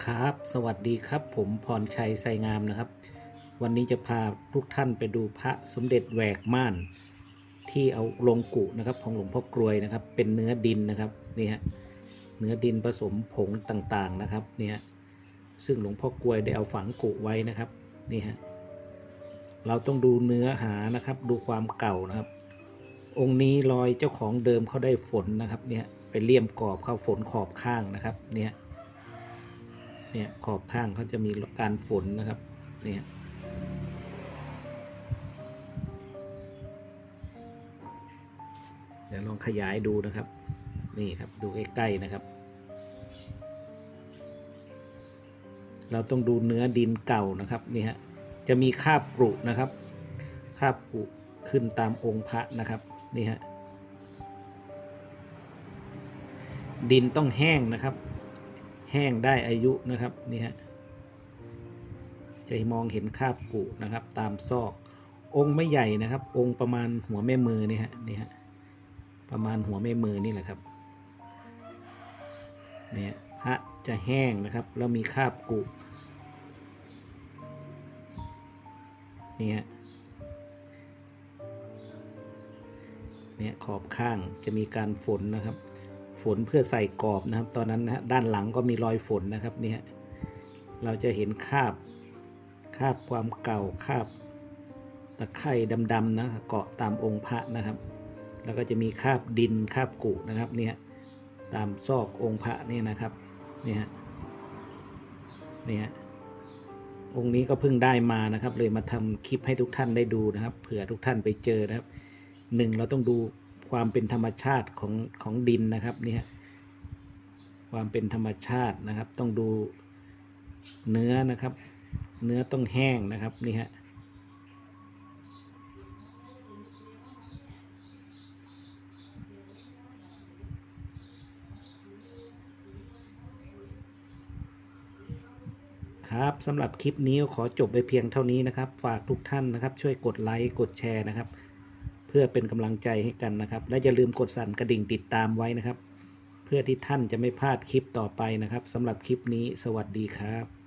ครับ สวัสดีครับ ผมพรชัยไซงามนะครับ วันนี้จะพาทุกท่านไปดูพระสมเด็จแหวกม่าน ที่เอาลงกุนะครับของหลวงพ่อกรวยนะครับ เป็นเนื้อดินนะครับนี่ฮะเนื้อดินผสมผงต่างๆนะครับนี่ยซึ่งหลวงพ่อกรวยได้เอาฝังกุไว้นะครับนี่ฮะเราต้องดูเนื้อหานะครับ ดูความเก่านะครับ องค์นี้รอยเจ้าของเดิมเขาได้ฝนนะครับเนี่ยไปเลี่ยมกรอบเข้าฝนขอบข้างนะครับเนี่ย เนี่ยขอบข้างเขาจะมีการฝนนะครับ เนี่ยเดี๋ยวลองขยายดูนะครับ นี่ครับดูใกล้ๆนะครับ เราต้องดูเนื้อดินเก่านะครับนี่ฮะจะมีคาบกรุนะครับคาบกรุขึ้นตามองค์พระนะครับนี่ฮะดินต้องแห้งนะครับ แห้งได้อายุนะครับนี่ฮะจะมองเห็นคราบกุนะครับ ตามซอก องค์ไม่ใหญ่นะครับ องค์ประมาณหัวแม่มือนี่ฮะนี่ฮะประมาณหัวแม่มือนี่แหละครับเนี่ยพระจะแห้งนะครับ แล้วมีคราบกุเนี่ยเนี่ยขอบข้างจะมีการฝนนะครับ ฝนเพื่อใส่กรอบนะครับ ตอนนั้นนะฮะด้านหลังก็มีรอยฝนนะครับเนี่ยเราจะเห็นคราบคราบความเก่าคราบตะไคร่ดำๆนะเกาะตามองค์พระนะครับ แล้วก็จะมีคราบดินคราบกุนะครับเนี่ยตามซอกองค์พระนี่นะครับเนี่ยฮะเนี่ยฮะองค์นี้ก็เพิ่งได้มานะครับ เลยมาทำคลิปให้ทุกท่านได้ดูนะครับ เผื่อทุกท่านไปเจอนะครับหนึ่งเราต้องดู ความเป็นธรรมชาติของของดินนะครับเนี่ยความเป็นธรรมชาตินะครับ ต้องดูเนื้อนะครับ เนื้อต้องแห้งนะครับนี่ฮะครับสำหรับคลิปนี้ขอจบไปเพียงเท่านี้นะครับ ฝากทุกท่านนะครับ ช่วยกดไลค์กดแชร์นะครับ พื่อเป็นกำลังใจให้กันนะครับ และอย่าลืมกดสั่นกระดิ่งติดตามไว้นะครับ เพื่อที่ท่านจะไม่พลาดคลิปต่อไปนะครับสำหรับคลิปนี้สวัสดีครับ